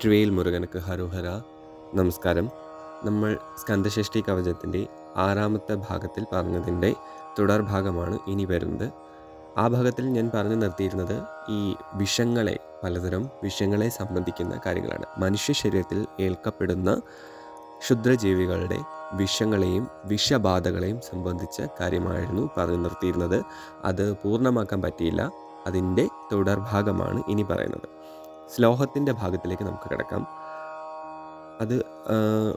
വെട്രിവേൽ മുരുകനക്ക് ഹരോഹര നമസ്കാരം. നമ്മൾ സ്കന്ദഷഷ്ടി കവചത്തിന്റെ ആറാമത്തെ ഭാഗത്തിൽ പറഞ്ഞതിന്റെ തുടർ ഭാഗമാണ് ഇനി വരുന്നത്. ആ ഭാഗത്തിൽ ഞാൻ പറഞ്ഞു നിർത്തിയിരുന്നത് ഈ വിഷങ്ങളെ പലതരം വിഷങ്ങളെ സംബന്ധിക്കുന്ന കാര്യങ്ങളാണ്. മനുഷ്യ ശരീരത്തിൽ ഏൽക്കപ്പെടുന്ന ക്ഷുദ്രജീവികളുടെ വിഷങ്ങളെയും വിഷബാധകളെയും സംബന്ധിച്ച കാര്യമായിരുന്നു പറഞ്ഞു നിർത്തിയിരുന്നത്. അത് പൂർണമാക്കാൻ പറ്റിയില്ല. അതിന്റെ തുടർഭാഗമാണ് ഇനി പറയുന്നത്. ശ്ലോഹത്തിന്റെ ഭാഗത്തിലേക്ക് നമുക്ക് കിടക്കാം. അത്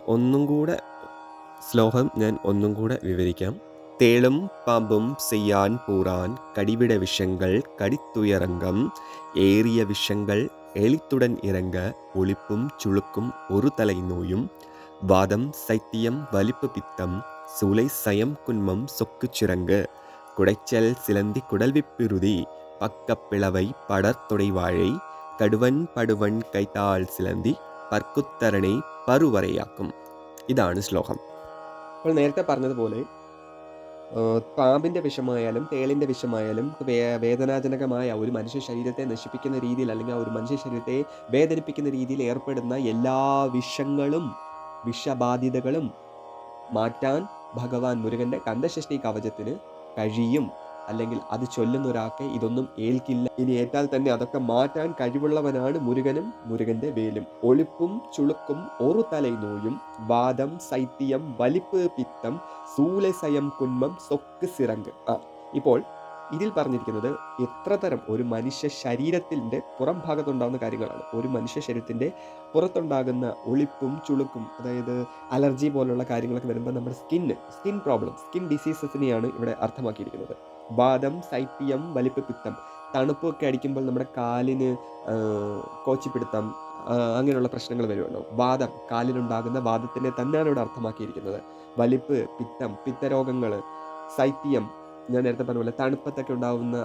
ഒന്നും കൂടെ ശ്ലോഹം ഞാൻ ഒന്നും കൂടെ വിവരിക്കാം. തേളും പാമ്പും സെയ്യാൻ പൂറാൻ കടിവിട വിഷങ്ങൾ കടിത്തുയരങ്കം ഏറിയ വിഷങ്ങൾ എളിത്തുടൻ ഇറങ്ക ഒളിപ്പും ചുളുക്കും ഒരു തലൈ വാദം സൈത്യം വലിപ്പ് പിത്തം സൂലൈ സയം കുന്മം സൊക്കു ചുരങ്ക് കുടച്ചൽ സിലന്തി சிலந்தி പക്കപ്പിളവൈ பக்கப்பிளவை വാഴൈ കടുവൻ പടുവൻ കൈത്താൾ സിലന്തി പർക്കുത്തരണി പറുവരയാക്കും ഇതാണ് ശ്ലോകം. അപ്പോൾ നേരത്തെ പറഞ്ഞതുപോലെ പാമ്പിന്റെ വിഷമായാലും തേളിന്റെ വിഷമായാലും വേ വേദനാജനകമായ ഒരു മനുഷ്യ ശരീരത്തെ നശിപ്പിക്കുന്ന രീതിയിൽ അല്ലെങ്കിൽ ആ ഒരു മനുഷ്യ ശരീരത്തെ വേദനിപ്പിക്കുന്ന രീതിയിൽ ഏർപ്പെടുന്ന എല്ലാ വിഷങ്ങളും വിഷബാധിതകളും മാറ്റാൻ ഭഗവാൻ മുരുകന്റെ കന്ദഷഷ്ടി കവചത്തിന് കഴിയും. അല്ലെങ്കിൽ അത് ചൊല്ലുന്ന ഒരാൾക്ക് ഇതൊന്നും ഏൽക്കില്ല. ഇനി ഏറ്റാൽ തന്നെ അതൊക്കെ മാറ്റാൻ കഴിവുള്ളവനാണ് മുരുകനും മുരുകന്റെ വേലും. ഒളിപ്പും ചുളുക്കും ഒരു തലൈ നോയും. വാദം സൈത്യം വലിപ്പ് പിത്തം സൂലസയം കുന്മം സൊക്ക് സിറങ്ക്. ആ ഇപ്പോൾ ഇതിൽ പറഞ്ഞിരിക്കുന്നത് എത്ര തരം ഒരു മനുഷ്യ ശരീരത്തിന്റെ പുറം ഭാഗത്തുണ്ടാകുന്ന കാര്യങ്ങളാണ്. ഒരു മനുഷ്യ ശരീരത്തിന്റെ പുറത്തുണ്ടാകുന്ന ഒളിപ്പും ചുളുക്കും അതായത് അലർജി പോലുള്ള കാര്യങ്ങളൊക്കെ വരുമ്പോൾ നമ്മുടെ സ്കിന്ന് സ്കിൻ പ്രോബ്ലം സ്കിൻ ഡിസീസസിനെയാണ് ഇവിടെ അർത്ഥമാക്കിയിരിക്കുന്നത്. വാദം സൈപ്പിയം വലിപ്പ് പിത്തം തണുപ്പൊക്കെ അടിക്കുമ്പോൾ നമ്മുടെ കാലിന് കോച്ചിപ്പിടുത്തം അങ്ങനെയുള്ള പ്രശ്നങ്ങൾ വരുമല്ലോ. വാദം കാലിലുണ്ടാകുന്ന വാദത്തിനെ തന്നെയാണ് ഇവിടെ അർത്ഥമാക്കിയിരിക്കുന്നത്. വലിപ്പ് പിത്തം പിത്തരോഗങ്ങൾ സൈത്യം ഞാൻ നേരത്തെ പറഞ്ഞ പോലെ തണുപ്പത്തൊക്കെ ഉണ്ടാകുന്ന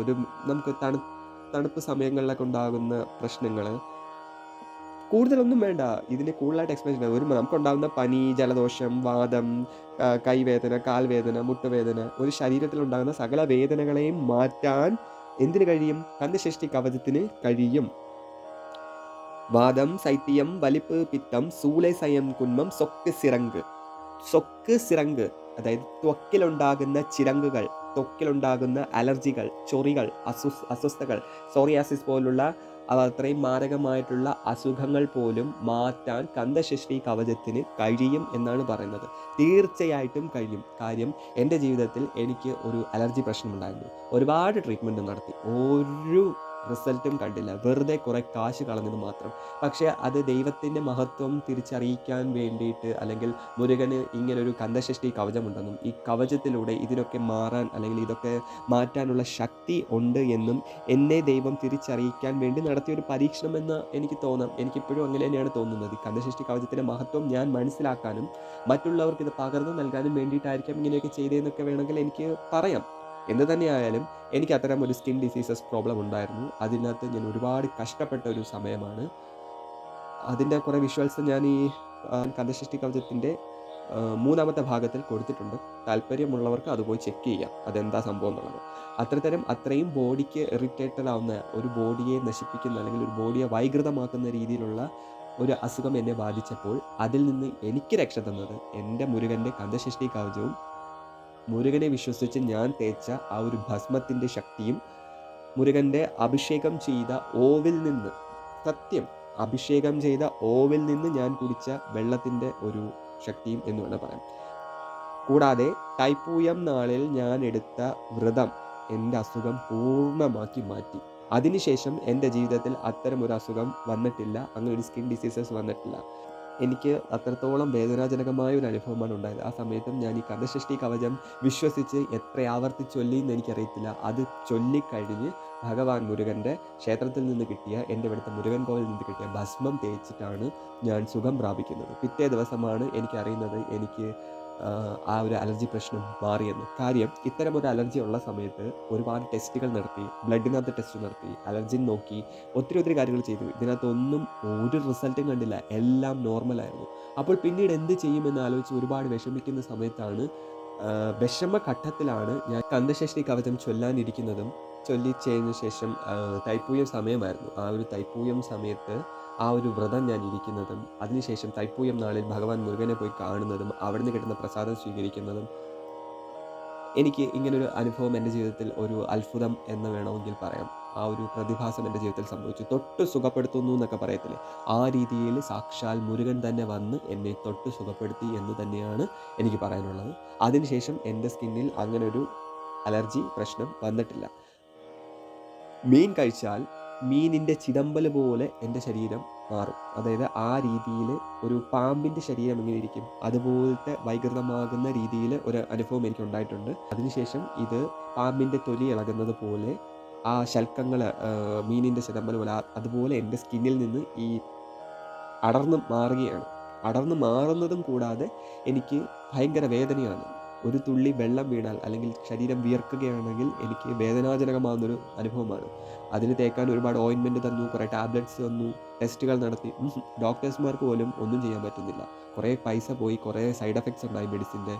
ഒരു നമുക്ക് തണു തണുപ്പ് സമയങ്ങളിലൊക്കെ ഉണ്ടാകുന്ന പ്രശ്നങ്ങൾ കൂടുതലൊന്നും വേണ്ട. ഇതിന് കൂടുതലായിട്ട് എക്സ്പ്ലെയിൻ ചെയ്യുന്നത് ഒരു നമുക്കുണ്ടാകുന്ന പനി ജലദോഷം വാദം കൈവേദന കാൽവേദന മുട്ടുവേദന ഒരു ശരീരത്തിലുണ്ടാകുന്ന സകല വേദനകളെയും മാറ്റാൻ എന്തിന് കഴിയും? കന്ദശഷ്ടി കവചത്തിന് കഴിയും. വാദം സൈത്യം വലിപ്പ് പിത്തം സൂളെ സയം കുന്മം സൊക്ക് സിറങ്ക് സൊക്ക് സിറങ്ക് അതായത് ത്വക്കിലുണ്ടാകുന്ന ചിരങ്കുകൾ ത്വക്കിലുണ്ടാകുന്ന അലർജികൾ ചൊറികൾ അസ്വസ് അസ്വസ്ഥകൾ സോറിയാസിസ് പോലുള്ള അത്രയും മാരകമായിട്ടുള്ള അസുഖങ്ങൾ പോലും മാറ്റാൻ കന്ദശഷ്ടി കവചത്തിന് കഴിയും എന്നാണ് പറയുന്നത്. തീർച്ചയായിട്ടും കഴിയും. കാര്യം എന്റെ ജീവിതത്തിൽ എനിക്ക് ഒരു അലർജി പ്രശ്നമുണ്ടായിരുന്നു. ഒരുപാട് ട്രീറ്റ്മെന്റ് നടത്തി. ഒരു റിസൾട്ടും കണ്ടില്ല. വെറുതെ കുറേ കാശ് കളഞ്ഞത് മാത്രം. പക്ഷേ അത് ദൈവത്തിന്റെ മഹത്വം തിരിച്ചറിയിക്കാൻ വേണ്ടിയിട്ട് അല്ലെങ്കിൽ മുരുകന് ഇങ്ങനൊരു കന്ദശഷ്ടി കവചമുണ്ടെന്നും ഈ കവചത്തിലൂടെ ഇതിനൊക്കെ മാറാൻ അല്ലെങ്കിൽ ഇതൊക്കെ മാറ്റാനുള്ള ശക്തി ഉണ്ട് എന്നും എന്നെ ദൈവം തിരിച്ചറിയിക്കാൻ വേണ്ടി നടത്തിയൊരു പരീക്ഷണമെന്ന് എനിക്ക് തോന്നാം. എനിക്കിപ്പോഴും അങ്ങനെ തന്നെയാണ് തോന്നുന്നത്. കന്ദശഷ്ടി കവചത്തിന്റെ മഹത്വം ഞാൻ മനസ്സിലാക്കാനും മറ്റുള്ളവർക്ക് ഇത് പകർന്നു നൽകാനും വേണ്ടിയിട്ടായിരിക്കാം ഇങ്ങനെയൊക്കെ ചെയ്തതെന്നൊക്കെ വേണമെങ്കിൽ എനിക്ക് പറയാം. എന്ത് തന്നെയായാലും എനിക്ക് അത്തരം ഒരു സ്കിൻ ഡിസീസസ് പ്രോബ്ലം ഉണ്ടായിരുന്നു. അതിനകത്ത് ഞാൻ ഒരുപാട് കഷ്ടപ്പെട്ട ഒരു സമയമാണ്. അതിന്റെ കുറേ വിഷ്വൽസ് ഞാൻ ഈ കഥസൃഷ്ടി കവചത്തിന്റെ മൂന്നാമത്തെ ഭാഗത്തിൽ കൊടുത്തിട്ടുണ്ട്. താല്പര്യമുള്ളവർക്ക് അത് പോയി ചെക്ക് ചെയ്യാം. അതെന്താ സംഭവം എന്നുള്ളത്. അത്രത്തരം അത്രയും ബോഡിക്ക് ഇറിറ്റേറ്റഡ് ആവുന്ന ഒരു ബോഡിയെ നശിപ്പിക്കുന്ന അല്ലെങ്കിൽ ഒരു ബോഡിയെ വൈകൃതമാക്കുന്ന രീതിയിലുള്ള ഒരു അസുഖം എന്നെ ബാധിച്ചപ്പോൾ അതിൽ നിന്ന് എനിക്ക് രക്ഷ തന്നത് എന്റെ മുരുകന്റെ കന്ദശഷ്ടി കവചവും മുരുകനെ വിശ്വസിച്ച് ഞാൻ തേച്ച ആ ഒരു ഭസ്മത്തിന്റെ ശക്തിയും മുരുകന്റെ അഭിഷേകം ചെയ്ത ഓവിൽ നിന്ന് സത്യം അഭിഷേകം ചെയ്ത ഓവിൽ നിന്ന് ഞാൻ കുടിച്ച വെള്ളത്തിന്റെ ഒരു ശക്തിയും എന്ന് വേണം പറയാം കൂടാതെ തൈപ്പൂയം നാളിൽ ഞാൻ എടുത്ത വ്രതം എന്റെ അസുഖം പൂർണമാക്കി മാറ്റി. അതിനുശേഷം എന്റെ ജീവിതത്തിൽ അത്തരം ഒരു അസുഖം വന്നിട്ടില്ല. അങ്ങനെ ഒരു സ്കിൻ ഡിസീസസ് വന്നിട്ടില്ല. എനിക്ക് അത്രത്തോളം വേദനാജനകമായ ഒരു അനുഭവമാണ് ഉണ്ടായത്. ആ സമയത്തും ഞാൻ ഈ കഥസൃഷ്ടി കവചം വിശ്വസിച്ച് എത്ര ആവർത്തി ചൊല്ലി എന്ന് എനിക്കറിയത്തില്ല. അത് ചൊല്ലിക്കഴിഞ്ഞ് ഭഗവാൻ മുരുകന്റെ ക്ഷേത്രത്തിൽ നിന്ന് കിട്ടിയ എന്റെ ഇവിടുത്തെ മുരുകൻ കോവിൽ നിന്ന് കിട്ടിയ ഭസ്മം തേച്ചിട്ടാണ് ഞാൻ സുഖം പ്രാപിക്കുന്നത്. പിറ്റേ ദിവസമാണ് എനിക്കറിയുന്നത് എനിക്ക് ആ ഒരു അലർജി പ്രശ്നം മാറിയെന്ന്. കാര്യം ഇത്തരം ഒരു അലർജി ഉള്ള സമയത്ത് ഒരുപാട് ടെസ്റ്റുകൾ നടത്തി ബ്ലഡിനകത്ത് ടെസ്റ്റ് നടത്തി അലർജി നോക്കി ഒത്തിരി ഒത്തിരി കാര്യങ്ങൾ ചെയ്തു. ഇതിനകത്തൊന്നും ഒരു റിസൾട്ടും കണ്ടില്ല. എല്ലാം നോർമലായിരുന്നു അപ്പോൾ പിന്നീട് എന്ത് ചെയ്യുമെന്ന് ആലോചിച്ച് ഒരുപാട് വിഷമിക്കുന്ന സമയത്താണ് വിഷമഘട്ടത്തിലാണ് ഞാൻ കന്തശഷ്ടി കവചം ചൊല്ലാനിരിക്കുന്നതും ചൊല്ലിച്ചതിന് ശേഷം തൈപ്പൂയം സമയമായിരുന്നു. ആ ഒരു തൈപ്പൂയം സമയത്ത് ആ ഒരു വ്രതം ഞാൻ ഇരിക്കുന്നതും അതിനുശേഷം തൈപ്പൂയം നാളിൽ ഭഗവാൻ മുരുകനെ പോയി കാണുന്നതും അവിടുന്ന് കിട്ടുന്ന പ്രസാദം സ്വീകരിക്കുന്നതും എനിക്ക് ഇങ്ങനൊരു അനുഭവം എന്റെ ജീവിതത്തിൽ ഒരു അത്ഭുതം എന്ന് വേണമെങ്കിൽ പറയാം. ആ ഒരു പ്രതിഭാസം എന്റെ ജീവിതത്തിൽ സംഭവിച്ചു. തൊട്ട് സുഖപ്പെടുത്തുന്നു എന്നൊക്കെ പറയത്തില്ലേ? ആ രീതിയിൽ സാക്ഷാൽ മുരുകൻ തന്നെ വന്ന് എന്നെ തൊട്ട് സുഖപ്പെടുത്തി എന്ന് തന്നെയാണ് എനിക്ക് പറയാനുള്ളത്. അതിനുശേഷം എന്റെ സ്കിന്നിൽ അങ്ങനൊരു അലർജി പ്രശ്നം വന്നിട്ടില്ല. മീൻ കഴിച്ചാൽ മീനിന്റെ ചിതമ്പൽ പോലെ എന്റെ ശരീരം മാറും. അതായത് ആ രീതിയിൽ ഒരു പാമ്പിന്റെ ശരീരം എങ്ങനെ ഇരിക്കും അതുപോലത്തെ വൈകൃതമാകുന്ന രീതിയിൽ ഒരു അനുഭവം എനിക്ക് ഉണ്ടായിട്ടുണ്ട്. അതിനുശേഷം ഇത് പാമ്പിന്റെ തൊലി ഇളകുന്നത് പോലെ ആ ശൽക്കങ്ങൾ മീനിന്റെ ചിതമ്പൽ പോലെ അതുപോലെ എന്റെ സ്കിന്നിൽ നിന്ന് ഈ അടർന്ന് മാറുകയാണ്. അടർന്ന് മാറുന്നതും കൂടാതെ എനിക്ക് ഭയങ്കര വേദനയാണ്. ഒരു തുള്ളി വെള്ളം വീണാൽ അല്ലെങ്കിൽ ശരീരം വിയർക്കുകയാണെങ്കിൽ എനിക്ക് വേദനാജനകമാകുന്നൊരു അനുഭവമാണ്. അതിന് തേക്കാൻ ഒരുപാട് ഓയിൻമെന്റ് തന്നു കുറേ ടാബ്ലറ്റ്സ് തന്നു ടെസ്റ്റുകൾ നടത്തി. ഡോക്ടേഴ്സ്മാർക്ക് പോലും ഒന്നും ചെയ്യാൻ പറ്റുന്നില്ല. കുറേ പൈസ പോയി കുറേ സൈഡ് എഫക്ട്സ് ഉണ്ടായി മെഡിസിന്റെ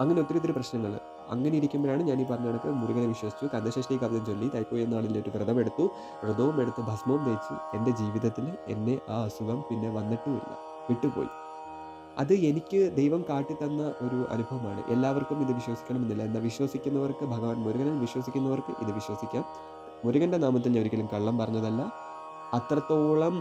അങ്ങനെ ഒത്തിരി ഒത്തിരി പ്രശ്നങ്ങൾ. അങ്ങനെ ഇരിക്കുമ്പോഴാണ് ഞാൻ ഈ പറഞ്ഞ കണക്ക് മുരുകനെ വിശ്വസിച്ചു. കന്ദശഷ്ടി കവിതം ചൊല്ലി തൈപ്പോയി നാളിൽ ഒരു വ്രതം എടുത്തു. വ്രതവും എടുത്ത് ഭസ്മവും തേച്ച് എന്റെ ജീവിതത്തിൽ എന്നെ ആ അസുഖം പിന്നെ വന്നിട്ടുമില്ല. വിട്ടുപോയി. അത് എനിക്ക് ദൈവം കാട്ടിത്തന്ന ഒരു അനുഭവമാണ്. എല്ലാവർക്കും ഇത് വിശ്വസിക്കണമെന്നില്ല. എന്നാൽ വിശ്വസിക്കുന്നവർക്ക് ഭഗവാൻ മുരുകനിൽ വിശ്വസിക്കുന്നവർക്ക് ഇത് വിശ്വസിക്കാം. മുരുകന്റെ നാമത്തിൽ ഞാൻ ഒരിക്കലും കള്ളം പറഞ്ഞതല്ല. അത്രത്തോളം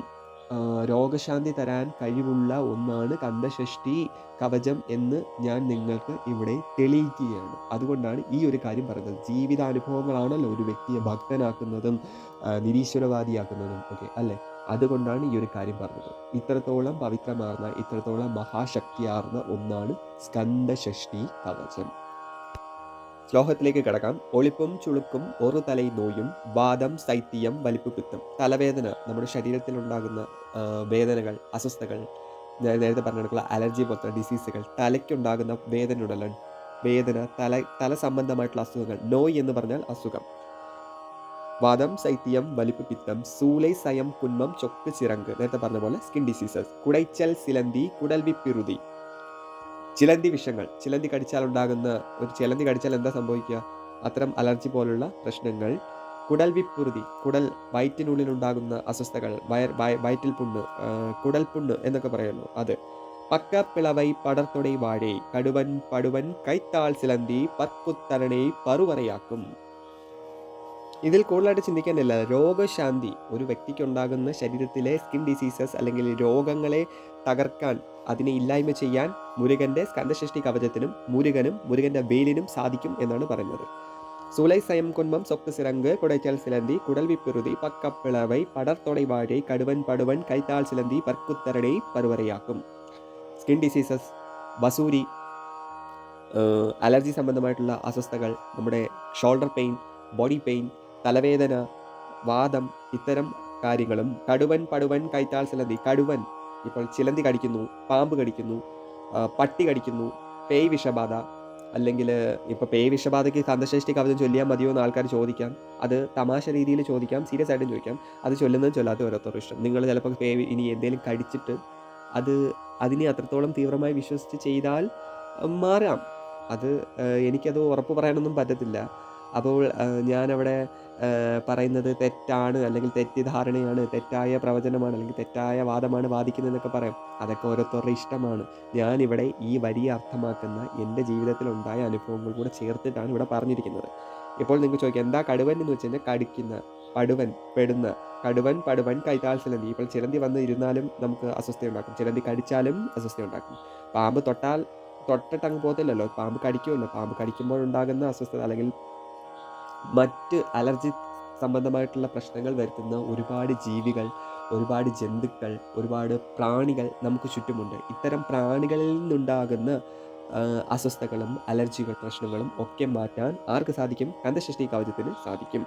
രോഗശാന്തി തരാൻ കഴിവുള്ള ഒന്നാണ് കന്ദഷഷ്ടി കവചം എന്ന് ഞാൻ നിങ്ങൾക്ക് ഇവിടെ തെളിയിക്കുകയാണ്. അതുകൊണ്ടാണ് ഈ ഒരു കാര്യം പറയുന്നത് ജീവിതാനുഭവങ്ങളാണല്ലോ ഒരു വ്യക്തിയെ ഭക്തനാക്കുന്നതും നിരീശ്വരവാദിയാക്കുന്നതും ഒക്കെ അല്ലേ? അതുകൊണ്ടാണ് ഈ ഒരു കാര്യം പറഞ്ഞത്. ഇത്രത്തോളം പവിത്രമാർന്ന ഇത്രത്തോളം മഹാശക്തിയാർന്ന ഒന്നാണ് സ്കന്ദഷഷ്ടി കവചം. ശ്ലോകത്തിലേക്ക് കിടക്കാം. ഒളിപ്പും ചുളുക്കും ഒരു തലൈ നോയും വാദം ശൈത്യം വലിപ്പുപിത്തം തലവേദന നമ്മുടെ ശരീരത്തിൽ ഉണ്ടാകുന്ന വേദനകൾ അസ്വസ്ഥകൾ നേരത്തെ പറഞ്ഞ അലർജി പോലത്തെ ഡിസീസുകൾ തലയ്ക്കുണ്ടാകുന്ന വേദന ഉണ്ടല്ലോ വേദന തല തല സംബന്ധമായിട്ടുള്ള അസുഖങ്ങൾ നോയ് എന്ന് പറഞ്ഞാൽ അസുഖം. വാദം ശൈത്യം വലിപ്പ് പിത്തം സൂലൈ സയം കുന്മം ചൊക്ക് ചിറങ്ക് നേരത്തെ പറഞ്ഞ പോലെ സ്കിൻ ഡിസീസസ് കുടൈച്ചൽ സിലന്തി കുടൽവിപ്പിറുതി ചിലന്തി വിഷങ്ങൾ. ചിലന്തി കടിച്ചാൽ ഉണ്ടാകുന്ന ഒരു ചിലന്തി കടിച്ചാൽ എന്താ സംഭവിക്കുക? അത്തരം അലർജി പോലുള്ള പ്രശ്നങ്ങൾ. കുടൽ വിപ്പുറുതി കുടൽ വയറ്റിനുള്ളിൽ ഉണ്ടാകുന്ന അസ്വസ്ഥകൾ വയർ വയറ്റിൽ പുണ്ണ് കുടൽ പുണ്ണ് എന്നൊക്കെ പറയുന്നു അത്. പക്ക പിളവൈ പടർത്തൊടൈ വാഴേ. കടുവൻ പടുവൻ കൈത്താൾ സിലന്തി പർക്കുത്തരണേ പറുവറയാക്കും. ഇതിൽ കൂടുതലായിട്ട് ചിന്തിക്കാനില്ല രോഗശാന്തി ഒരു വ്യക്തിക്ക് ഉണ്ടാകുന്ന ശരീരത്തിലെ സ്കിൻ ഡിസീസസ് അല്ലെങ്കിൽ രോഗങ്ങളെ തകർക്കാൻ അതിനെ ഇല്ലായ്മ ചെയ്യാൻ മുരുകന്റെ സ്കന്ധസൃഷ്ടി കവചത്തിനും മുരുകനും മുരുകന്റെ വേലിനും സാധിക്കും എന്നാണ് പറയുന്നത് സൂലൈ സയം കൊൻമം சொக்கு சிறங்கு குடைச்சல் சிலந்தி குடல் விப்பிருதி பக்கப்பிளவை படர்த்தொடை வாழை കടുവൻ പടുവൻ കൈത്താൾ സിലന്തി പർക്കുത്തരടை പരുവരയാക്കും സ്കിൻ ഡിസീസസ് വസൂരി അലർജി സംബന്ധമായിട്ടുള്ള അസ്വസ്ഥകൾ നമ്മുടെ ഷോൾഡർ പെയിൻ ബോഡി പെയിൻ തലവേദന വാദം ഇത്തരം കാര്യങ്ങളും കടുവൻ പടുവൻ കൈത്താൾ ചിലന്തി കടുവൻ ഇപ്പോൾ ചിലന്തി കടിക്കുന്നു പാമ്പ് കടിക്കുന്നു പട്ടി കടിക്കുന്നു പേയ് വിഷബാധ. അല്ലെങ്കിൽ ഇപ്പോൾ പേയ് വിഷബാധയ്ക്ക് കന്തശ്രേഷ്ഠി കവചം ചൊല്ലിയാൽ മതിയോ എന്ന് ആൾക്കാർ ചോദിക്കാം. അത് തമാശ രീതിയിൽ ചോദിക്കാം സീരിയസ് ആയിട്ടും ചോദിക്കാം. അത് ചൊല്ലുന്നതും ചൊല്ലാത്ത ഓരോരുത്തരും ഇഷ്ടം. നിങ്ങൾ ചിലപ്പോൾ പേയ് ഇനി എന്തെങ്കിലും കടിച്ചിട്ട് അത് അതിനെ അത്രത്തോളം തീവ്രമായി വിശ്വസിച്ച് ചെയ്താൽ മാറാം. അത് എനിക്കത് ഉറപ്പ് പറയാനൊന്നും പറ്റത്തില്ല. അപ്പോൾ ഞാനവിടെ പറയുന്നത് തെറ്റാണ് അല്ലെങ്കിൽ തെറ്റിദ്ധാരണയാണ് തെറ്റായ പ്രവചനമാണ് അല്ലെങ്കിൽ തെറ്റായ വാദമാണ് വാദിക്കുന്നതെന്നൊക്കെ പറയാം. അതൊക്കെ ഓരോരുത്തരുടെ ഇഷ്ടമാണ്. ഞാനിവിടെ ഈ വരിയെ അർത്ഥമാക്കുന്ന എന്റെ ജീവിതത്തിലുണ്ടായ അനുഭവങ്ങൾ കൂടെ ചേർത്തിട്ടാണ് ഇവിടെ പറഞ്ഞിരിക്കുന്നത്. ഇപ്പോൾ നിങ്ങൾക്ക് ചോദിക്കാം എന്താ കടുവൻ എന്ന് വെച്ച് കടിക്കുന്ന പടുവൻ പെടുന്ന കടുവൻ പടുവൻ കൈത്താൽ ചിലന്തി. ഇപ്പോൾ ചിലന്തി വന്ന് ഇരുന്നാലും നമുക്ക് അസ്വസ്ഥയുണ്ടാക്കും ചിലന്തി കടിച്ചാലും അസ്വസ്ഥയുണ്ടാക്കും പാമ്പ് തൊട്ടാൽ തൊട്ടിട്ട് അങ്ങ് പോകത്തില്ലല്ലോ. പാമ്പ് കടിക്കുമല്ലോ. പാമ്പ് കടിക്കുമ്പോൾ ഉണ്ടാകുന്ന അസ്വസ്ഥത അല്ലെങ്കിൽ മറ്റ് അലർജി സംബന്ധമായിട്ടുള്ള പ്രശ്നങ്ങൾ വരുത്തുന്ന ഒരുപാട് ജീവികൾ ഒരുപാട് ജന്തുക്കൾ ഒരുപാട് പ്രാണികൾ നമുക്ക് ചുറ്റുമുണ്ട്. ഇത്തരം പ്രാണികളിൽ നിന്നുണ്ടാകുന്ന അസ്വസ്ഥകളും അലർജികൾ പ്രശ്നങ്ങളും ഒക്കെ മാറ്റാൻ ആർക്ക് സാധിക്കും? കന്തഷ്ഠി കവചത്തിന് സാധിക്കും.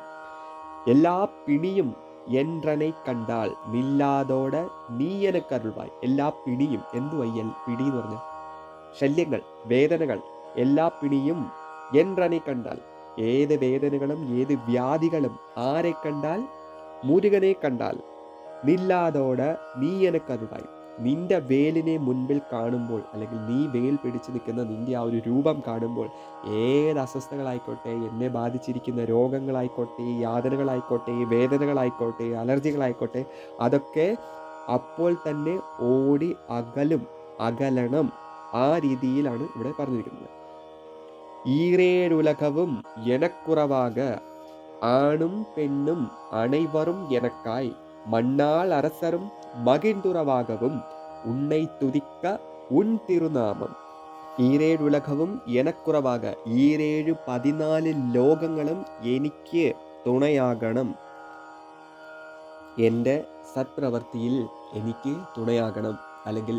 എല്ലാ പിണിയും എൻട്രനെ കണ്ടാൽ നില്ലാതോടെ നീയനക്കരുൾവായി എല്ലാ പിണിയും എന്തു വയ്യൽ? പിടി എന്ന് പറഞ്ഞാൽ ശല്യങ്ങൾ വേദനകൾ. എല്ലാ പിണിയും എൻട്രനെ കണ്ടാൽ ഏത് വേദനകളും ഏത് വ്യാധികളും ആരെ കണ്ടാൽ? മുരുകനെ കണ്ടാൽ. നില്ലാതോടെ നീ എനക്കരുളായി നിന്റെ വേലിനെ മുൻപിൽ കാണുമ്പോൾ അല്ലെങ്കിൽ നീ വേൽ പിടിച്ചു നിൽക്കുന്ന നിന്റെ ആ ഒരു രൂപം കാണുമ്പോൾ ഏത് അസ്വസ്ഥകളായിക്കോട്ടെ എന്നെ ബാധിച്ചിരിക്കുന്ന രോഗങ്ങളായിക്കോട്ടെ യാതനകളായിക്കോട്ടെ വേദനകളായിക്കോട്ടെ അലർജികളായിക്കോട്ടെ അതൊക്കെ അപ്പോൾ തന്നെ ഓടി അകലും അകലണം ആ രീതിയിലാണ് ഇവിടെ പറഞ്ഞിരിക്കുന്നത്. ஈரேழுலகவும் எனக்குறவாக ஆணும் பெண்ணும் அனைவரும் எனக்காய் மண்ணால் அரசரும் மகிழ்ந்துறவாகவும் உன்னை துதிக்க உன் തിരുനാമം ഈരേഴുലകവും എനക്കുറവാക ഈരേഴ് പതിനാല് ലോകങ്ങളും എനിക്ക് തുണയാകണം എൻ്റെ സത്പ്രവൃത്തിയിൽ എനിക്ക് തുണയാകണം അല്ലെങ്കിൽ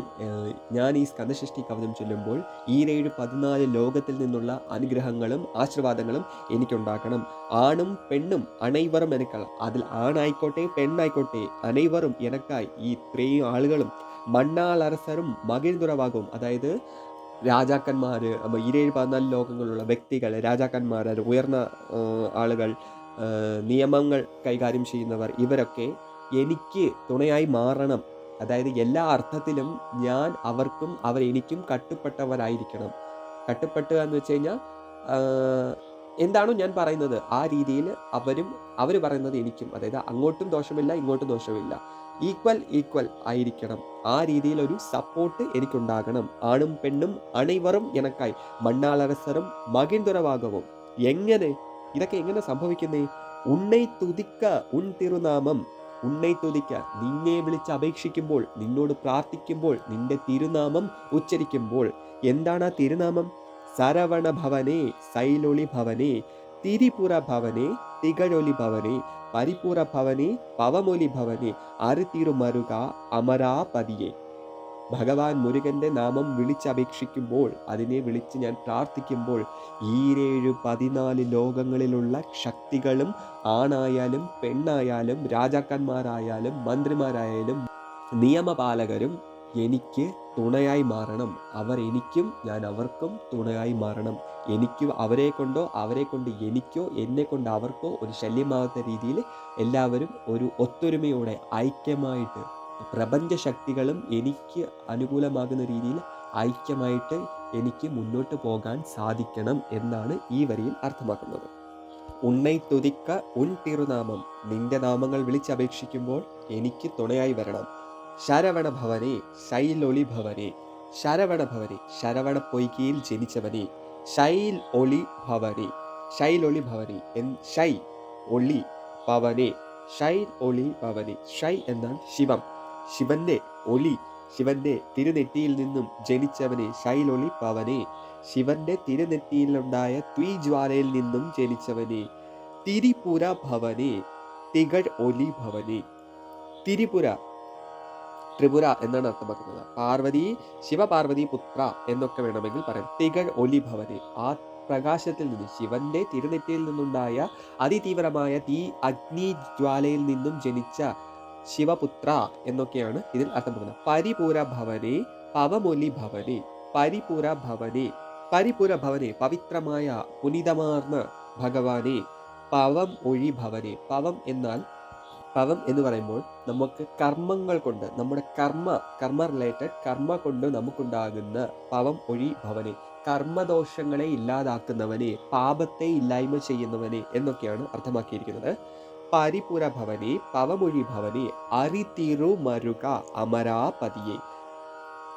ഞാൻ ഈ സ്കന്ധഷ്ടി കവചം ചൊല്ലുമ്പോൾ ഈ ഈരേഴ് പതിനാല് ലോകത്തിൽ നിന്നുള്ള അനുഗ്രഹങ്ങളും ആശീർവാദങ്ങളും എനിക്കുണ്ടാക്കണം. ആണും പെണ്ണും അനൈവറും എനിക്ക് അതിൽ ആണായിക്കോട്ടെ പെണ്ണായിക്കോട്ടെ അനൈവറും എനക്കായി ഈ ഇത്രയും ആളുകളും മണ്ണാൾ അരസരും മകിഴ്തുറവാകും അതായത് രാജാക്കന്മാർ ഈരേഴ് പതിനാല് ലോകങ്ങളുള്ള വ്യക്തികൾ രാജാക്കന്മാർ ഉയർന്ന ആളുകൾ നിയമങ്ങൾ കൈകാര്യം ചെയ്യുന്നവർ ഇവരൊക്കെ എനിക്ക് തുണയായി മാറണം. അതായത് എല്ലാ അർത്ഥത്തിലും ഞാൻ അവർക്കും അവർ എനിക്കും കട്ടുപ്പെട്ടവരായിരിക്കണം. കട്ടുപ്പെട്ടുക എന്ന് വെച്ച് കഴിഞ്ഞാൽ എന്താണോ ഞാൻ പറയുന്നത് ആ രീതിയിൽ അവരും അവർ പറയുന്നത് എനിക്കും. അതായത് അങ്ങോട്ടും ദോഷമില്ല ഇങ്ങോട്ടും ദോഷമില്ല. ഈക്വൽ ഈക്വൽ ആയിരിക്കണം. ആ രീതിയിലൊരു സപ്പോർട്ട് എനിക്കുണ്ടാകണം. ആണും പെണ്ണും അണൈവറും എനക്കായി. മണ്ണാളരസറും മകിന്തുരവാകവും എങ്ങനെ? ഇതൊക്കെ എങ്ങനെ സംഭവിക്കുന്നേ? ഉണ്ണൈ തുതിക്ക ഉൻ തിരുനാമം. ഉണ്ണൈ തുതിക്ക നിന്നെ വിളിച്ച് അപേക്ഷിക്കുമ്പോൾ നിന്നോട് പ്രാർത്ഥിക്കുമ്പോൾ നിന്റെ തിരുനാമം ഉച്ചരിക്കുമ്പോൾ. എന്താണ് ആ തിരുനാമം? സരവണ ഭവനെ സൈലൊളി ഭവനെ തിരിപുര ഭവനെ തികഴൊലി ഭവനെ പരിപൂര ഭവനെ പവമൊലി ഭവനെ അരുതിരുമരുക അമരാപതിയെ. ഭഗവാൻ മുരുകന്റെ നാമം വിളിച്ചപേക്ഷിക്കുമ്പോൾ അതിനെ വിളിച്ച് ഞാൻ പ്രാർത്ഥിക്കുമ്പോൾ ഈരേഴ് പതിനാല് ലോകങ്ങളിലുള്ള ശക്തികളും ആണായാലും പെണ്ണായാലും രാജാക്കന്മാരായാലും മന്ത്രിമാരായാലും നിയമപാലകരും എനിക്ക് തുണയായി മാറണം. അവർ എനിക്കും ഞാൻ അവർക്കും തുണയായി മാറണം. എനിക്ക് അവരെ കൊണ്ടോ അവരെ കൊണ്ട് എനിക്കോ എന്നെ കൊണ്ട് അവർക്കോ ഒരു ശല്യമാകാത്ത രീതിയിൽ എല്ലാവരും ഒരു ഒത്തൊരുമയോടെ ഐക്യമായിട്ട് പ്രപഞ്ച ശക്തികളും എനിക്ക് അനുകൂലമാകുന്ന രീതിയിൽ ഐക്യമായിട്ട് എനിക്ക് മുന്നോട്ട് പോകാൻ സാധിക്കണം എന്നാണ് ഈ വരിയിൽ അർത്ഥമാക്കുന്നത്. ഉണ്ണൈ തുതിക്ക ഉൻ തിരുനാമം നിന്റെ നാമങ്ങൾ വിളിച്ചപേക്ഷിക്കുമ്പോൾ എനിക്ക് തുണയായി വരണം. ശരവണ ഭവനെ ശൈലൊളി ഭവനെ ശരവണ ഭവനെ ശരവണ പൊയ്കയിൽ ജനിച്ചവനെ ശൈൽ ഒളി ഭവനെ ശൈലൊളി ഭവനെ എൻ ശൈ ഒളി പവനെ ശൈൽ ഒളി ഭവനെ ഷൈ എന്നാൽ ശിവം. ശിവന്റെ ഒലി ശിവന്റെ തിരുനെറ്റിയിൽ നിന്നും ജനിച്ചവനെ ശൈലൊളി പവനെ. ശിവന്റെ തിരുനെറ്റിയിലുണ്ടായ ത്വീജ്വാലയിൽ നിന്നും ജനിച്ചവനെ തിരിപുര ഭവനെ തികഴ് ഒലി ഭവനെ. തിരിപുര ത്രിപുര എന്നാണ് അർത്ഥമാക്കുന്നത്. പാർവതി ശിവപാർവതി പുത്ര എന്നൊക്കെ വേണമെങ്കിൽ പറയാം. തികഴ് ഒലി ഭവനെ. ആ പ്രകാശത്തിൽ നിന്ന് ശിവന്റെ തിരുനെറ്റിയിൽ നിന്നുണ്ടായ അതിതീവ്രമായ തീ അഗ്നി ജ്വാലയിൽ നിന്നും ജനിച്ച ശിവപുത്ര എന്നൊക്കെയാണ് ഇതിൽ അർത്ഥം അർത്ഥമാക്കുന്നത്. പരിപൂര ഭവനെ പവമൊലി ഭവനെ പരിപൂര ഭവനെ പരിപൂര ഭവനെ പവിത്രമായ പുനിതമാർന്ന ഭഗവാനെ പവം ഒഴി ഭവനെ പവം എന്നാൽ പവം എന്ന് പറയുമ്പോൾ നമുക്ക് കർമ്മങ്ങൾ കൊണ്ട് നമ്മുടെ കർമ്മ കർമ്മ റിലേറ്റഡ് കർമ്മ കൊണ്ട് നമുക്കുണ്ടാകുന്ന പവം ഒഴി ഭവനെ കർമ്മദോഷങ്ങളെ ഇല്ലാതാക്കുന്നവനെ പാപത്തെ ഇല്ലായ്മ ചെയ്യുന്നവനെ എന്നൊക്കെയാണ് അർത്ഥമാക്കിയിരിക്കുന്നത്. പരിപുര ഭവനെ പവമൊഴി ഭവനെ അരിതിരു മരുക അമരാപതിയെ.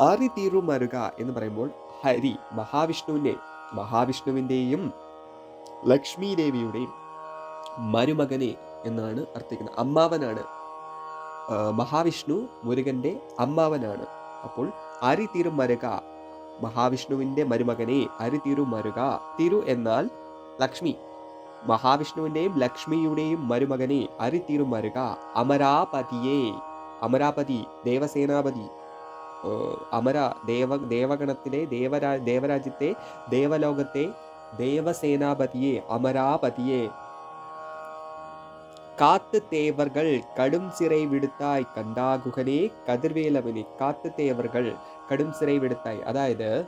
അരിതിരു മരുക എന്ന് പറയുമ്പോൾ ഹരി മഹാവിഷ്ണുവിന്റെ മഹാവിഷ്ണുവിന്റെയും ലക്ഷ്മി ദേവിയുടെയും മരുമകനെ എന്നാണ് അർത്ഥിക്കുന്നത്. അമ്മാവനാണ് മഹാവിഷ്ണു മുരുകന്റെ അമ്മാവനാണ്. അപ്പോൾ അരിതിരുമരുക മഹാവിഷ്ണുവിന്റെ മരുമകനെ അരിതിരുമരുക തിരു എന്നാൽ ലക്ഷ്മി. മഹാവിഷ്ണുവിന്റെയും ലക്ഷ്മിയുടെയും മരുമകനെ അരിത്തിരുമരുക. അമരാപതിയെ. അമരാപതി ദേവസേനാപതി. അമര ദേവ ദേവഗണത്തിലെ ദേവരാ ദേവരാജ്യത്തെ ദേവലോകത്തെ ദേവസേനാപതിയെ അമരാപതിയെ. കാത്തു തേവർകൾ കടും സിറൈ വിടുത്തായ് കണ്ടാകുഹനെ കതിർവേലവനെ കാത്തു തേവർകൾ കടും സിറൈ വിടുത്തായി. അതായത്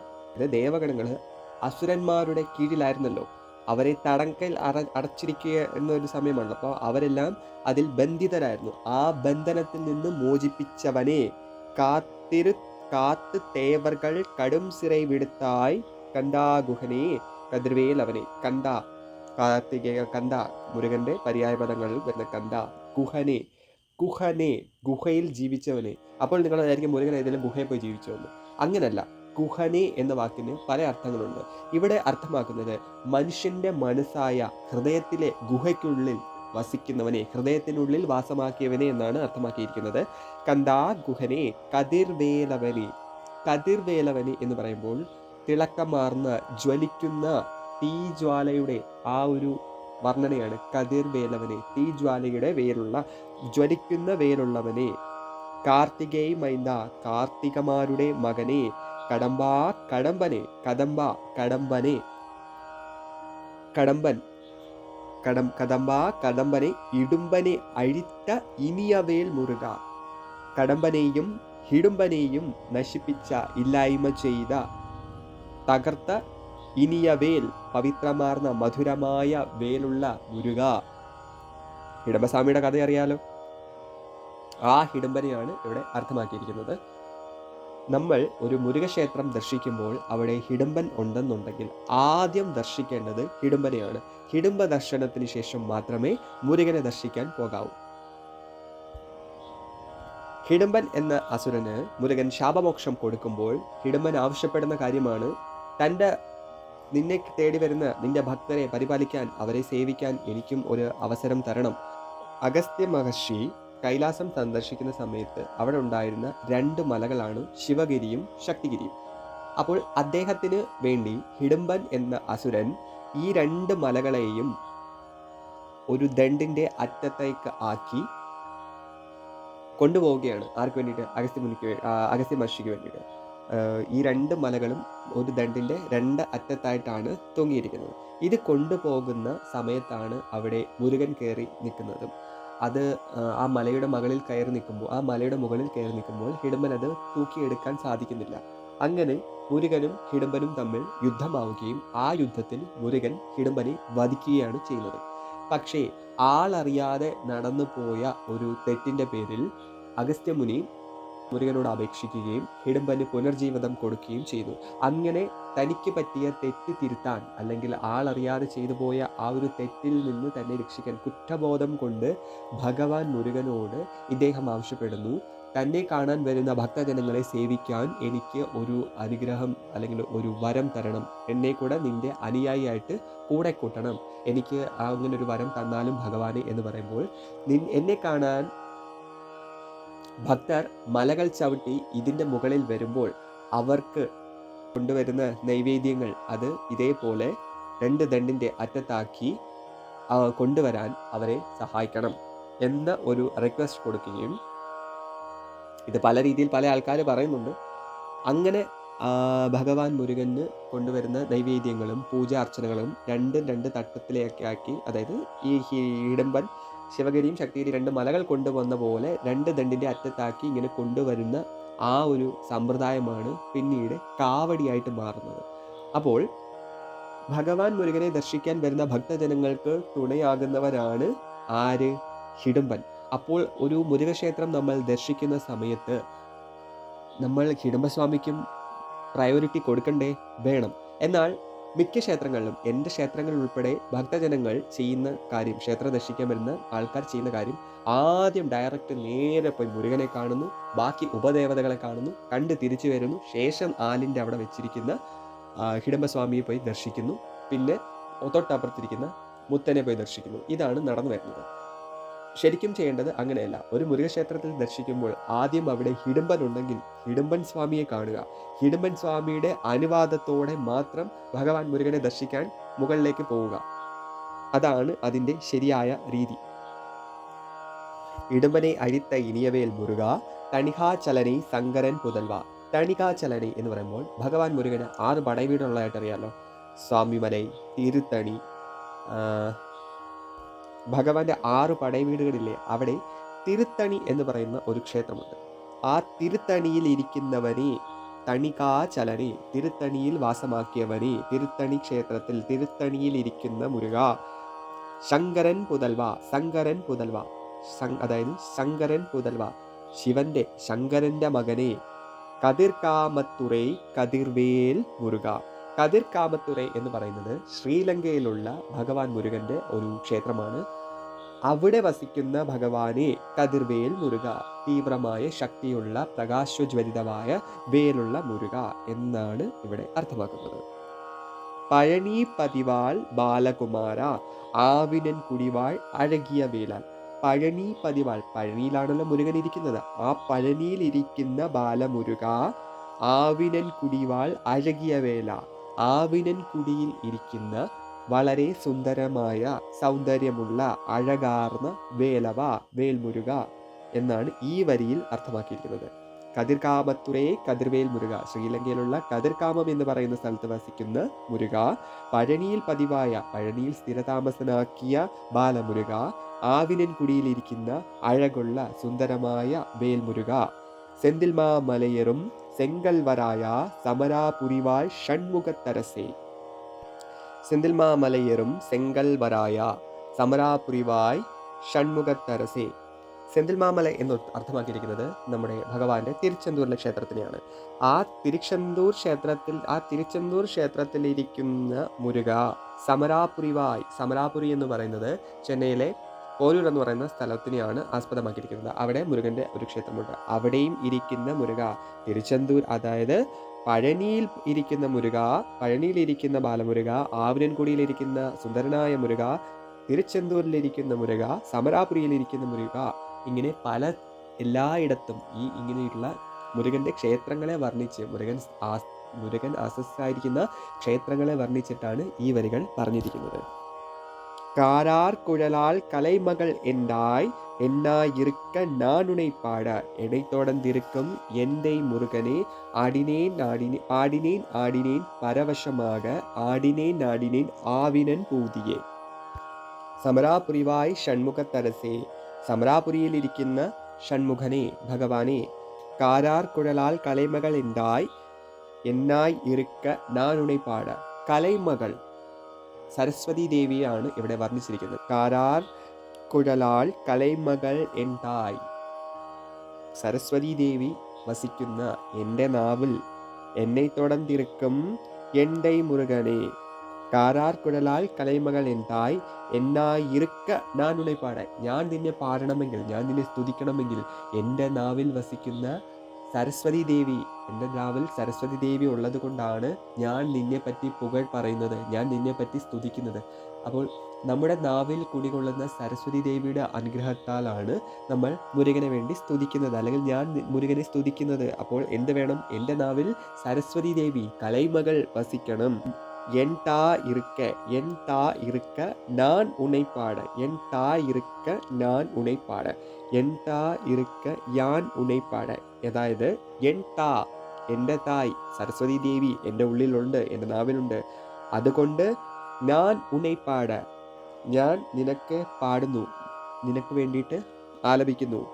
ദേവഗണങ്ങൾ അസുരന്മാരുടെ കീഴിലായിരുന്നല്ലോ. അവരെ തടങ്കൽ അറ അടച്ചിരിക്കുക എന്നൊരു സമയമാണ്. അപ്പോൾ അവരെല്ലാം അതിൽ ബന്ധിതരായിരുന്നു. ആ ബന്ധനത്തിൽ നിന്ന് മോചിപ്പിച്ചവനെ കാത്തിരു കാത്ത് തേവർകൾ കടും സിറൈ വിടുത്തായി കണ്ടാകുഹനെ കതിർവേൽ അവനെ. കണ്ട കാർത്തികേയ കണ്ട മുരുകന്റെ പര്യായ പദങ്ങളിൽ വരുന്ന കണ്ട ഗുഹനെ ഗുഹനെ ഗുഹയിൽ ജീവിച്ചവനെ. അപ്പോൾ നിങ്ങൾ മുരുകൻ ഏതെങ്കിലും ഗുഹയിൽ പോയി ജീവിച്ചു എന്ന് അങ്ങനല്ല. കുഹനെ എന്ന വാക്കിന് പല അർത്ഥങ്ങളുണ്ട്. ഇവിടെ അർത്ഥമാക്കുന്നത് മനുഷ്യന്റെ മനസ്സായ ഹൃദയത്തിലെ ഗുഹയ്ക്കുള്ളിൽ വസിക്കുന്നവനെ ഹൃദയത്തിനുള്ളിൽ വാസമാക്കിയവനെ എന്നാണ് അർത്ഥമാക്കിയിരിക്കുന്നത്. കന്താ ഗുഹനെ കതിർവേലവനെ. കതിർവേലവനെ എന്ന് പറയുമ്പോൾ തിളക്കമാർന്ന ജ്വലിക്കുന്ന തീജ്വാലയുടെ ആ ഒരു വർണനയാണ് കതിർവേലവനെ. തീജ്വാലയുടെ വേലുള്ള ജ്വലിക്കുന്ന വേലുള്ളവനെ കാർത്തികേയ മൈന്ദ കാർത്തികമാരുടെ മകനെ. കടമ്പ കടമ്പനെ കദമ്പ കടമ്പനെ. കടമ്പൻ കടം കദമ്പ കടമ്പനെ ഇടുമ്പനെ അഴിത്ത ഇനിയവേൽ മുറുക. കടമ്പനെയും ഹിടുമ്പനെയും നശിപ്പിച്ച ഇല്ലായ്മ ചെയ്ത തകർത്ത ഇനിയ വേൽ പവിത്രമാർന്ന മധുരമായ വേലുള്ള മുരുക. ഹിഡംബസ്വാമിയുടെ കഥ അറിയാലോ ആ ഹിഡംബനെയാണ് ഇവിടെ അർത്ഥമാക്കിയിരിക്കുന്നത്. നമ്മൾ ഒരു മുരുകക്ഷേത്രം ദർശിക്കുമ്പോൾ അവിടെ ഹിഡംബൻ ഉണ്ടെന്നുണ്ടെങ്കിൽ ആദ്യം ദർശിക്കേണ്ടത് ഹിഡംബനെയാണ്. ഹിഡംബ ദർശനത്തിന് ശേഷം മാത്രമേ മുരുകനെ ദർശിക്കാൻ പോകാവൂ. ഹിഡംബൻ എന്ന അസുരന് മുരുകൻ ശാപമോക്ഷം കൊടുക്കുമ്പോൾ ഹിഡംബൻ ആവശ്യപ്പെടുന്ന കാര്യമാണ് തന്റെ നിന്നെ തേടി വരുന്ന നിന്റെ ഭക്തരെ പരിപാലിക്കാൻ അവരെ സേവിക്കാൻ എനിക്കും ഒരു അവസരം തരണം. അഗസ്ത്യ മഹർഷി കൈലാസം സന്ദർശിക്കുന്ന സമയത്ത് അവിടെ ഉണ്ടായിരുന്ന രണ്ട് മലകളാണ് ശിവഗിരിയും ശക്തിഗിരിയും. അപ്പോൾ അദ്ദേഹത്തിന് വേണ്ടി ഹിഡംബൻ എന്ന അസുരൻ ഈ രണ്ട് മലകളെയും ഒരു ദണ്ടിന്റെ അറ്റത്തേക്ക് ആക്കി കൊണ്ടുപോവുകയാണ്. ആർക്ക് വേണ്ടിയിട്ട്? അഗസ്ത്യ മുനിക്ക് അഗസ്ത്യ മഹർഷിക്ക് വേണ്ടിയിട്ട്. ഈ രണ്ട് മലകളും ഒരു ദണ്ടിന്റെ രണ്ട് അറ്റത്തായിട്ടാണ് തൂങ്ങിയിരിക്കുന്നത്. ഇത് കൊണ്ടുപോകുന്ന സമയത്താണ് അവിടെ മുരുകൻ കയറി നിൽക്കുന്നതും. അത് ആ മലയുടെ മുകളിൽ കയറി നിൽക്കുമ്പോൾ ആ മലയുടെ മുകളിൽ കയറി നിൽക്കുമ്പോൾ ഹിഡംബൻ അത് തൂക്കിയെടുക്കാൻ സാധിക്കുന്നില്ല. അങ്ങനെ മുരുകനും ഹിഡംബനും തമ്മിൽ യുദ്ധമാവുകയും ആ യുദ്ധത്തിൽ മുരുകൻ ഹിഡംബനെ വധിക്കുകയാണ് ചെയ്യുന്നത്. പക്ഷേ ആളറിയാതെ നടന്നു പോയ ഒരു തെറ്റിന്റെ പേരിൽ അഗസ്ത്യമുനി മുരുകനോട് അപേക്ഷിക്കുകയും ഹിഡംബന് പുനർജീവിതം കൊടുക്കുകയും ചെയ്തു. അങ്ങനെ തനിക്ക് പറ്റിയ തെറ്റ് തിരുത്താൻ അല്ലെങ്കിൽ ആളറിയാതെ ചെയ്തു പോയ ആ ഒരു തെറ്റിൽ നിന്ന് തന്നെ രക്ഷിക്കാൻ കുറ്റബോധം കൊണ്ട് ഭഗവാൻ മുരുകനോട് ഇദ്ദേഹം ആവശ്യപ്പെടുന്നു. തന്നെ കാണാൻ വരുന്ന ഭക്തജനങ്ങളെ സേവിക്കാൻ എനിക്ക് ഒരു അനുഗ്രഹം അല്ലെങ്കിൽ ഒരു വരം തരണം. എന്നെ കൂടെ നിന്റെ അനുയായിയായിട്ട് കൂടെ കൂട്ടണം. എനിക്ക് അങ്ങനെ ഒരു വരം തന്നാലും ഭഗവാനെ എന്ന് പറയുമ്പോൾ നിൻ എന്നെ കാണാൻ ഭക്തർ മലകൾ ചവിട്ടി ഇതിന്റെ മുകളിൽ വരുമ്പോൾ അവർക്ക് കൊണ്ടുവരുന്ന നൈവേദ്യങ്ങൾ അത് ഇതേപോലെ രണ്ട് ദണ്ടിന്റെ അറ്റത്താക്കി കൊണ്ടുവരാൻ അവരെ സഹായിക്കണം എന്ന ഒരു റിക്വസ്റ്റ് കൊടുക്കുകയും ഇത് പല രീതിയിൽ പല ആൾക്കാർ പറയുന്നുണ്ട്. അങ്ങനെ ഭഗവാൻ മുരുകന് കൊണ്ടുവരുന്ന നൈവേദ്യങ്ങളും പൂജാർച്ചനകളും രണ്ടും രണ്ട് തട്ടത്തിലേക്ക് ആക്കി അതായത് ഈ ഹിഡംബൻ ശിവഗിരിയും ശക്തിഗിരി രണ്ട് മലകൾ കൊണ്ടുവന്ന പോലെ രണ്ട് ദണ്ടിന്റെ അറ്റത്താക്കി ഇങ്ങനെ കൊണ്ടുവരുന്ന ആ ഒരു സമ്പ്രദായമാണ് പിന്നീട് കാവടിയായിട്ട് മാറുന്നത്. അപ്പോൾ ഭഗവാൻ മുരുകനെ ദർശിക്കാൻ വരുന്ന ഭക്തജനങ്ങൾക്ക് തുണയാകുന്നവരാണ് ആര്? ഹിഡുംബൻ അപ്പോൾ ഒരു മുരുകക്ഷേത്രം നമ്മൾ ദർശിക്കുന്ന സമയത്ത് നമ്മൾ ഹിഡുംബസ്വാമിക്കും പ്രയോറിറ്റി കൊടുക്കണ്ടേ? വേണം. എന്നാൽ മിക്ക ക്ഷേത്രങ്ങളിലും എന്റെ ക്ഷേത്രങ്ങളിൽ ഉൾപ്പെടെ ഭക്തജനങ്ങൾ ചെയ്യുന്ന കാര്യം ക്ഷേത്രം ദർശിക്കാൻ വരുന്ന ആൾക്കാർ ചെയ്യുന്ന കാര്യം ആദ്യം ഡയറക്റ്റ് നേരെ പോയി മുരുകനെ കാണുന്നു ബാക്കി ഉപദേവതകളെ കാണുന്നു കണ്ട് തിരിച്ചു വരുന്നു ശേഷം ആലിന്റെ അവിടെ വെച്ചിരിക്കുന്ന ഹിഡംബസ്വാമിയെ പോയി ദർശിക്കുന്നു പിന്നെ തൊട്ടപ്പുറത്തിരിക്കുന്ന മുത്തനെ പോയി ദർശിക്കുന്നു. ഇതാണ് നടന്നു വരുന്നത്. ശരിക്കും ചെയ്യേണ്ടത് അങ്ങനെയല്ല. ഒരു മുരുകക്ഷേത്രത്തിൽ ദർശിക്കുമ്പോൾ ആദ്യം അവിടെ ഹിഡംബൻ ഉണ്ടെങ്കിൽ ഹിഡംബൻ സ്വാമിയെ കാണുക. ഹിഡംബൻ സ്വാമിയുടെ അനുവാദത്തോടെ മാത്രം ഭഗവാൻ മുരുകനെ ദർശിക്കാൻ മുകളിലേക്ക് പോവുക. അതാണ് അതിന്റെ ശരിയായ രീതി. ഇടുമ്പനെ അരിത്ത ഇനിയവേൽ മുരുക തണികാചലനെ സങ്കരൻ പുതൽവ. തണികാചലനെ എന്ന് പറയുമ്പോൾ ഭഗവാൻ മുരുകന് ആറ് പടവീടുള്ളതായിട്ട് അറിയാലോ? സ്വാമിമലൈ തിരുത്തണി ഭഗവാന്റെ ആറ് പടവീടുകളില്ലേ അവിടെ തിരുത്തണി എന്ന് പറയുന്ന ഒരു ക്ഷേത്രമുണ്ട്. ആ തിരുത്തണിയിൽ ഇരിക്കുന്നവനെ തണികാചലനെ തിരുത്തണിയിൽ വാസമാക്കിയവനെ തിരുത്തണി ക്ഷേത്രത്തിൽ തിരുത്തണിയിൽ ഇരിക്കുന്ന മുരുക ശങ്കരൻ പുതൽവ ശങ്കരൻ പുതൽവ ശങ്- അതായത് ശങ്കരൻ പുതൽവ ശിവന്റെ ശങ്കരന്റെ മകനെ കതിർകാമത്തുറൈ കതിർവേൽ മുരുക. കതിർകാമത്തുറൈ എന്ന് പറയുന്നത് ശ്രീലങ്കയിലുള്ള ഭഗവാൻ മുരുകന്റെ ഒരു ക്ഷേത്രമാണ്. അവിടെ വസിക്കുന്ന ഭഗവാനെ കതിർവേൽ മുരുക തീവ്രമായ ശക്തിയുള്ള പ്രകാശോജ്വലിതമായ വേലുള്ള മുരുക എന്നാണ് ഇവിടെ അർത്ഥമാക്കുന്നത്. പഴനി പതിവാൾ ബാലകുമാര ആവിനൻ കുടിവാൾ അഴകിയ വേലാൽ. പഴനി പതിവാൾ പഴനിയിലാണല്ലോ മുരുകൻ ഇരിക്കുന്നത്. ആ പഴനിയിലിരിക്കുന്ന ബാലമുരുക ആവിനൻ കുടിവാൾ അഴകിയ വേല ആവിനൻ കുടിയിൽ ഇരിക്കുന്ന വളരെ സുന്ദരമായ സൗന്ദര്യമുള്ള അഴകാർന്ന വേലവ വേൽമുരുക എന്നാണ് ഈ വരിയിൽ അർത്ഥമാക്കിയിരിക്കുന്നത്. കതിർകാമത്തുറേ കതിർവേൽ മുരുക ശ്രീലങ്കയിലുള്ള കതിർകാമം എന്ന് പറയുന്ന സ്ഥലത്ത് വസിക്കുന്ന മുരുക പഴനിയിൽ പതിവായ പഴനിയിൽ സ്ഥിരതാമസനാക്കിയ ബാലമുരുക ആവിനൻ കുടിയിലിരിക്കുന്ന അഴകുള്ള സുന്ദരമായ വേൽമുരുക സെന്തിൽമാ മലയറും സെങ്കൽവരായ സമരാപുരിവാൾ ഷൺമുഖത്തരസേ സെന്തിൽമാ മലയറും സെങ്കൽവരായ സമരാപുരിവായ് ഷൺമുഖത്തരസേ സെന്തിൽമാമല എന്ന് അർത്ഥമാക്കിയിരിക്കുന്നത് നമ്മുടെ ഭഗവാന്റെ തിരുച്ചെന്തൂരിലെ ക്ഷേത്രത്തിനെയാണ്. ആ തിരുച്ചെന്തൂർ ക്ഷേത്രത്തിൽ ആ തിരുച്ചെന്തൂർ ക്ഷേത്രത്തിൽ ഇരിക്കുന്ന മുരുക സമരാപുരിവായ് സമരാപുരി എന്ന് പറയുന്നത് ചെന്നൈയിലെ പോരൂർ എന്ന് പറയുന്ന സ്ഥലത്തിനെയാണ് ആസ്പദമാക്കിയിരിക്കുന്നത്. അവിടെ മുരുകന്റെ ഒരു ക്ഷേത്രമുണ്ട്. അവിടെയും ഇരിക്കുന്ന മുരുക തിരുച്ചെന്തൂർ അതായത് പഴനിയിൽ ഇരിക്കുന്ന മുരുക പഴനിയിൽ ഇരിക്കുന്ന ബാലമുരുക ആവിനൻകുടിയിലിരിക്കുന്ന സുന്ദരനായ മുരുക തിരുച്ചെന്തൂരിലിരിക്കുന്ന മുരുക സമരാപുരിയിലിരിക്കുന്ന മുരുക ഇങ്ങനെ പല എല്ലായിടത്തും ഈ ഇങ്ങനെയുള്ള മുരുകന്റെ ക്ഷേത്രങ്ങളെ വർണിച്ച് മുരുകൻ മുരുകൻ ആസസ്സായിരിക്കുന്ന ക്ഷേത്രങ്ങളെ വർണിച്ചിട്ടാണ് ഈ വരികൾ പറഞ്ഞിരിക്കുന്നത്. காரார் குழலால் கலைமகள் என்றாய் என்னாயிருக்க நான் உனை பாட? என்னை தொடர்ந்திருக்கும் எந்தை முருகனே ஆடினேன் ஆடினே ஆடினேன் ஆடினேன் பரவசமாக ஆடினேன் ஆடினேன் ஆவினன் பூதியே. സമരാപുരിവായി ഷൺമുഖത്തരസേ സമരാപുരിയിലിരിക്കുന്ന ഷൺമുഖനെ ഭഗവാനെ കാരാർക്കുഴലാൽ കലൈമകൾ എന്തായി എന്നായി ഇരുക്ക നാനുണൈ പാട കലൈമകൾ സരസ്വതി ദേവിയാണ് ഇവിടെ വർണിച്ചിരിക്കുന്നത്. കാരാർ കുഴലാൾ കലൈമകൾ എന്തായി സരസ്വതി ദേവി വസിക്കുന്ന എന്റെ നാവിൽ എന്നെ തുടർന്നിരിക്കും എന്റെ മുരുകനെ. കാരാർ കുഴലാൽ കലൈമകൾ എന്തായി എന്നായി ഇരുക്ക ഞാൻ ഉണ്ണിപ്പാടെ പാട. ഞാൻ നിന്നെ പാടണമെങ്കിൽ ഞാൻ നിന്നെ സ്തുതിക്കണമെങ്കിൽ എന്റെ നാവിൽ വസിക്കുന്ന സരസ്വതി ദേവി എന്റെ നാവിൽ സരസ്വതി ദേവി ഉള്ളത് കൊണ്ടാണ് ഞാൻ നിന്നെപ്പറ്റി പുകഴ് പറയുന്നത് ഞാൻ നിന്നെപ്പറ്റി സ്തുതിക്കുന്നത്. അപ്പോൾ നമ്മുടെ നാവിൽ കുടികൊള്ളുന്ന സരസ്വതി ദേവിയുടെ അനുഗ്രഹത്താലാണ് നമ്മൾ മുരുകനെ വേണ്ടി സ്തുതിക്കുന്നത്. അല്ലെങ്കിൽ ഞാൻ മുരുകനെ സ്തുതിക്കുന്നത്. അപ്പോൾ എന്ത് വേണം? എന്റെ നാവിൽ സരസ്വതി ദേവി കലൈമകൾ വസിക്കണം. എൻ താ ഇറുക്ക എൻ താ ഇറുക്ക ഞാൻ ഉണൈപ്പാട്. എൻ താ ഇറുക്ക ഞാൻ ഉണൈപ്പാട്. എൻ താ ഇറുക്ക യാൻ ഉണൈപ്പാട്. അതായത് എൻ താ എന്റെ തായ് സരസ്വതി ദേവി എന്റെ ഉള്ളിലുണ്ട് എന്റെ നാവിലുണ്ട്. അതുകൊണ്ട് ഞാൻ ഉണൈപ്പാട് ഞാൻ നിനക്ക് പാടുന്നു. നിനക്ക് വേണ്ടിയിട്ട് ആലപിക്കുന്നു.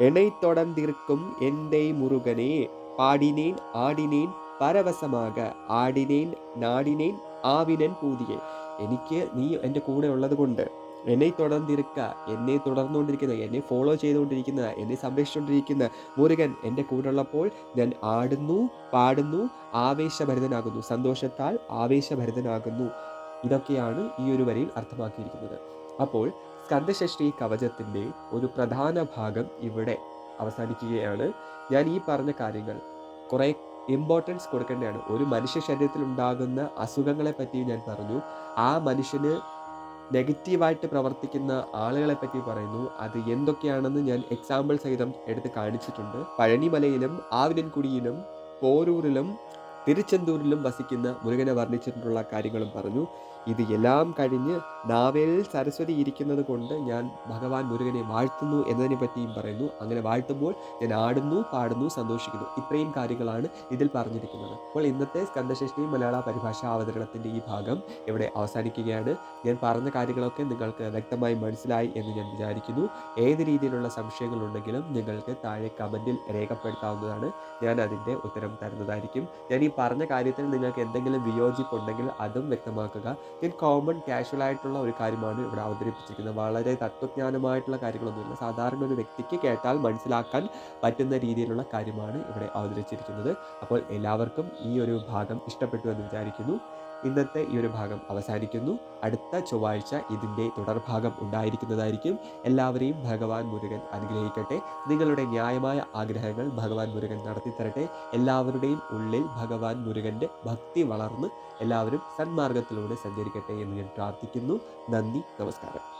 എണൈ തുടർന്നിരിക്കും എന്റെ മുരുകനെ പാടിനേൻ ആടിനേൻ പരവശമാക. ആടിനേൻ നാടിനേൻ ആവിനൻ പൂതിയെ. എനിക്ക് നീ എന്റെ കൂടെ ഉള്ളത് കൊണ്ട് എന്നെ തുടർന്നിരിക്കുക എന്നെ തുടർന്നുകൊണ്ടിരിക്കുന്ന എന്നെ ഫോളോ ചെയ്തുകൊണ്ടിരിക്കുന്ന എന്നെ സംരക്ഷിച്ചുകൊണ്ടിരിക്കുന്ന മുരുകൻ എന്റെ കൂടെ ഉള്ളപ്പോൾ ഞാൻ ആടുന്നു പാടുന്നു ആവേശഭരിതനാകുന്നു. സന്തോഷത്താൽ ആവേശഭരിതനാകുന്നു. ഇതൊക്കെയാണ് ഈ ഒരു വരിയിൽ അർത്ഥമാക്കിയിരിക്കുന്നത്. അപ്പോൾ സ്കന്ധഷഷ്ടി കവചത്തിന്റെ ഒരു പ്രധാന ഭാഗം ഇവിടെ അവസാനിക്കുകയാണ്. ഞാൻ ഈ പറഞ്ഞ കാര്യങ്ങൾ കുറേ ഇമ്പോർട്ടൻസ് കൊടുക്കേണ്ടതാണ്. ഒരു മനുഷ്യ ശരീരത്തിൽ ഉണ്ടാകുന്ന അസുഖങ്ങളെ പറ്റി ഞാൻ പറഞ്ഞു. ആ മനുഷ്യന് നെഗറ്റീവായിട്ട് പ്രവർത്തിക്കുന്ന ആളുകളെ പറ്റി പറയുന്നു. അത് എന്തൊക്കെയാണെന്ന് ഞാൻ എക്സാമ്പിൾ സഹിതം എടുത്ത് കാണിച്ചിട്ടുണ്ട്. പഴനിമലയിലും ആവിനൻകുടിയിലും പോരൂരിലും തിരുച്ചെന്തൂരിലും വസിക്കുന്ന മുരുകനെ വർണിച്ചിട്ടുള്ള കാര്യങ്ങളും പറഞ്ഞു. ഇത് എല്ലാം കഴിഞ്ഞ് നാവേൽ സരസ്വതി ഇരിക്കുന്നത് കൊണ്ട് ഞാൻ ഭഗവാൻ മുരുകനെ വാഴ്ത്തുന്നു എന്നതിനെ പറ്റിയും പറയുന്നു. അങ്ങനെ വാഴ്ത്തുമ്പോൾ ഞാൻ ആടുന്നു പാടുന്നു സന്തോഷിക്കുന്നു. ഇത്രയും കാര്യങ്ങളാണ് ഇതിൽ പറഞ്ഞിരിക്കുന്നത്. അപ്പോൾ ഇന്നത്തെ സ്കന്ധശേഷി മലയാള പരിഭാഷ അവതരണത്തിന്റെ ഈ ഭാഗം ഇവിടെ അവസാനിക്കുകയാണ്. ഞാൻ പറഞ്ഞ കാര്യങ്ങളൊക്കെ നിങ്ങൾക്ക് വ്യക്തമായി മനസ്സിലായി എന്ന് ഞാൻ വിചാരിക്കുന്നു. ഏത് രീതിയിലുള്ള സംശയങ്ങളുണ്ടെങ്കിലും നിങ്ങൾക്ക് താഴെ കമന്റിൽ രേഖപ്പെടുത്താവുന്നതാണ് ഞാൻ അതിന്റെ ഉത്തരം തരുന്നതായിരിക്കും. ഞാൻ ഈ പറഞ്ഞ കാര്യത്തിൽ നിങ്ങൾക്ക് എന്തെങ്കിലും വിയോജിപ്പുണ്ടെങ്കിൽ അതും വ്യക്തമാക്കുക. ഞാൻ കോമൺ കാഷ്വൽ ആയിട്ടുള്ള ഒരു കാര്യമാണ് ഇവിടെ അവതരിപ്പിച്ചിരിക്കുന്നത്. വളരെ തത്വജ്ഞാനമായിട്ടുള്ള കാര്യങ്ങളൊന്നുമില്ല. സാധാരണ ഒരു വ്യക്തിക്ക് കേട്ടാൽ മനസ്സിലാക്കാൻ പറ്റുന്ന രീതിയിലുള്ള കാര്യമാണ് ഇവിടെ അവതരിച്ചിരിക്കുന്നത്. അപ്പോൾ എല്ലാവർക്കും ഈ ഒരു ഭാഗം ഇഷ്ടപ്പെട്ടു എന്ന് വിചാരിക്കുന്നു. ഇന്നത്തെ ഈ ഒരു ഭാഗം അവസാനിക്കുന്നു. അടുത്ത ചൊവ്വാഴ്ച ഇതിന്റെ തുടർഭാഗം ഉണ്ടായിരിക്കുന്നതായിരിക്കും. എല്ലാവരെയും ഭഗവാൻ മുരുകൻ അനുഗ്രഹിക്കട്ടെ. നിങ്ങളുടെ ന്യായമായ ആഗ്രഹങ്ങൾ ഭഗവാൻ മുരുകൻ നടത്തിത്തരട്ടെ. എല്ലാവരുടെയും ഉള്ളിൽ ഭഗവാൻ മുരുകന്റെ ഭക്തി വളർന്ന് എല്ലാവരും സന്മാർഗത്തിലൂടെ സഞ്ചരിക്കട്ടെ എന്ന് ഞാൻ പ്രാർത്ഥിക്കുന്നു. നന്ദി നമസ്കാരം.